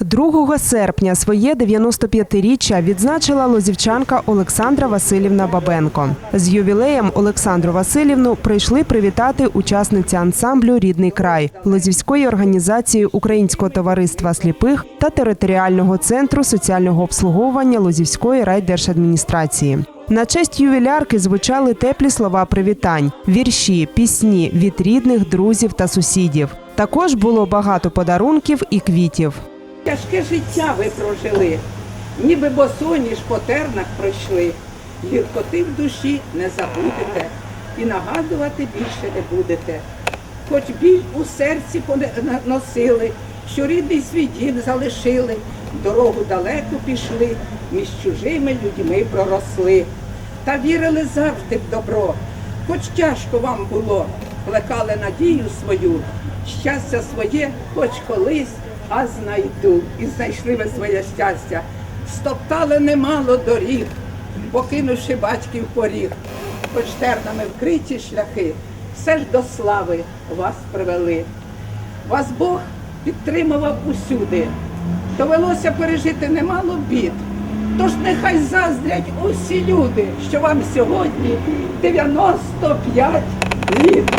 2 серпня своє 95-річчя відзначила лозівчанка Олександра Васильівна Бабенко. З ювілеєм Олександру Васильівну прийшли привітати учасниці ансамблю Рідний край Лозівської організації Українського товариства сліпих та територіального центру соціального обслуговування Лозівської райдержадміністрації. На честь ювілярки звучали теплі слова привітань, вірші, пісні від рідних, друзів та сусідів. Також було багато подарунків і квітів. Тяжке життя ви прожили, ніби босоніж по тернах пройшли. Гіркоти в душі не забудете і нагадувати більше не будете. Хоч біль у серці носили, що рідний свій дім залишили, дорогу далеку пішли, між чужими людьми проросли. Та вірили завжди в добро, хоч тяжко вам було, плекали надію свою, щастя своє, хоч колись, а знайду. І знайшли ви своє щастя. Стоптали немало доріг, покинувши батьків поріг, хоч тернами вкриті шляхи, все ж до слави вас привели. Вас Бог підтримував усюди. Довелося пережити немало бід. Тож нехай заздрять усі люди, що вам сьогодні 95 літ.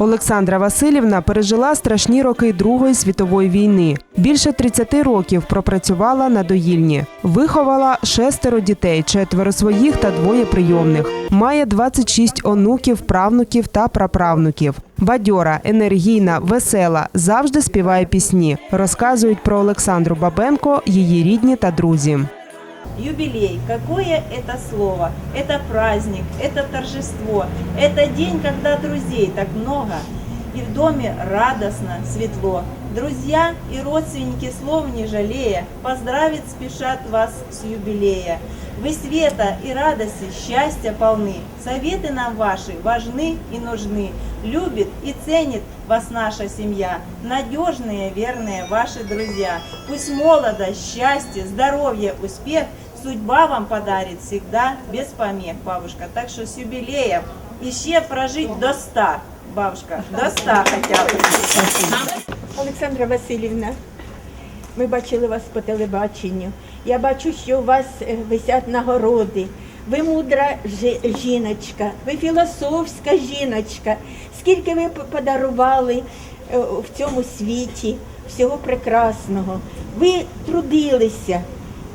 Олександра Васильівна пережила страшні роки Другої світової війни. Більше 30 років пропрацювала на доїльні. Виховала шестеро дітей, четверо своїх та двоє прийомних. Має 26 онуків, правнуків та праправнуків. Бадьора, енергійна, весела, завжди співає пісні. Розказують про Олександру Бабенко її рідні та друзі. Юбилей. Какое это слово? Это праздник, это торжество, это день, когда друзей так много. И в доме радостно, светло. Друзья и родственники слов не жалея, поздравить спешат вас с юбилея. Вы света и радости, счастья полны. Советы нам ваши важны и нужны. Любит и ценит вас наша семья. Надежные, верные ваши друзья. Пусть молодость, счастье, здоровье, успех судьба вам подарит всегда без помех, бабушка. Так что с юбилеем еще прожить до 100, бабушка, до 100 хотя бы. Олександра Васильівна, ми бачили вас по телебаченню. Я бачу, що у вас е, висять нагороди. Ви мудра жіночка, ви філософська жіночка. Скільки ви подарували е, в цьому світі всього прекрасного. Ви трудилися.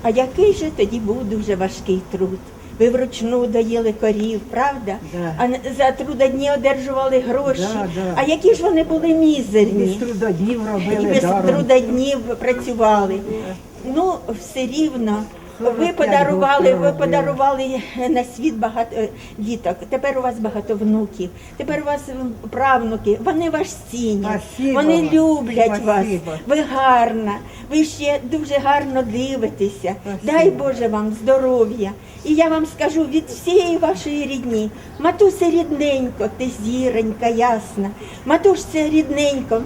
А який же тоді був дуже важкий труд? Ви вручну доїли корів, правда? Да. А за трудодні одержували гроші. Да, да. А які ж вони були мізерні? Без трудоднів І без даром. трудоднів працювали. Ну, все рівно. Ви подарували, ви подарували на світ багато е, діток. Тепер у вас багато внуків. Тепер у вас правнуки. Вони вас цінять. Вони люблять вас. Ви гарна. Ви ще дуже гарно дивитеся. Дай Боже вам здоров'я. І я вам скажу від всієї вашої рідні, матуся рідненько, ти зіронька ясна, матусся рідненько,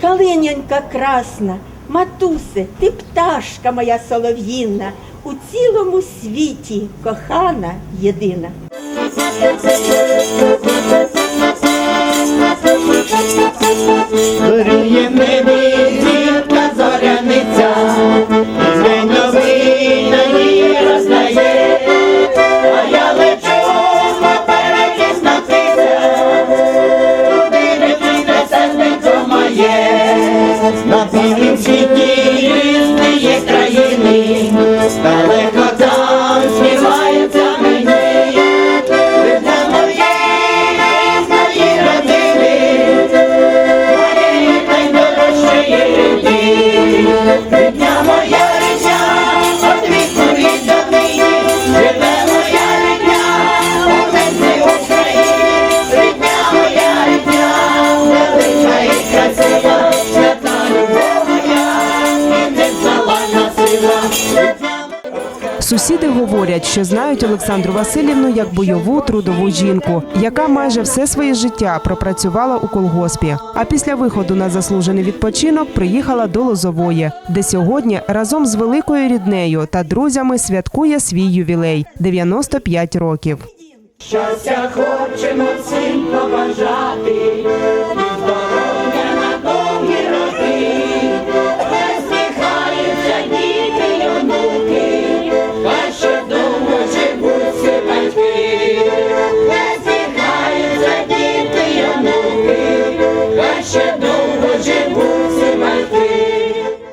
калинянька красна, матусе, ти пташка моя солов'їна, у цілому світі кохана єдина. Дарує в Сусіди говорять, що знають Олександру Васильівну як бойову трудову жінку, яка майже все своє життя пропрацювала у колгоспі. А після виходу на заслужений відпочинок приїхала до Лозової, де сьогодні разом з великою ріднею та друзями святкує свій ювілей 95 років. Щастя хочемо всім побажати,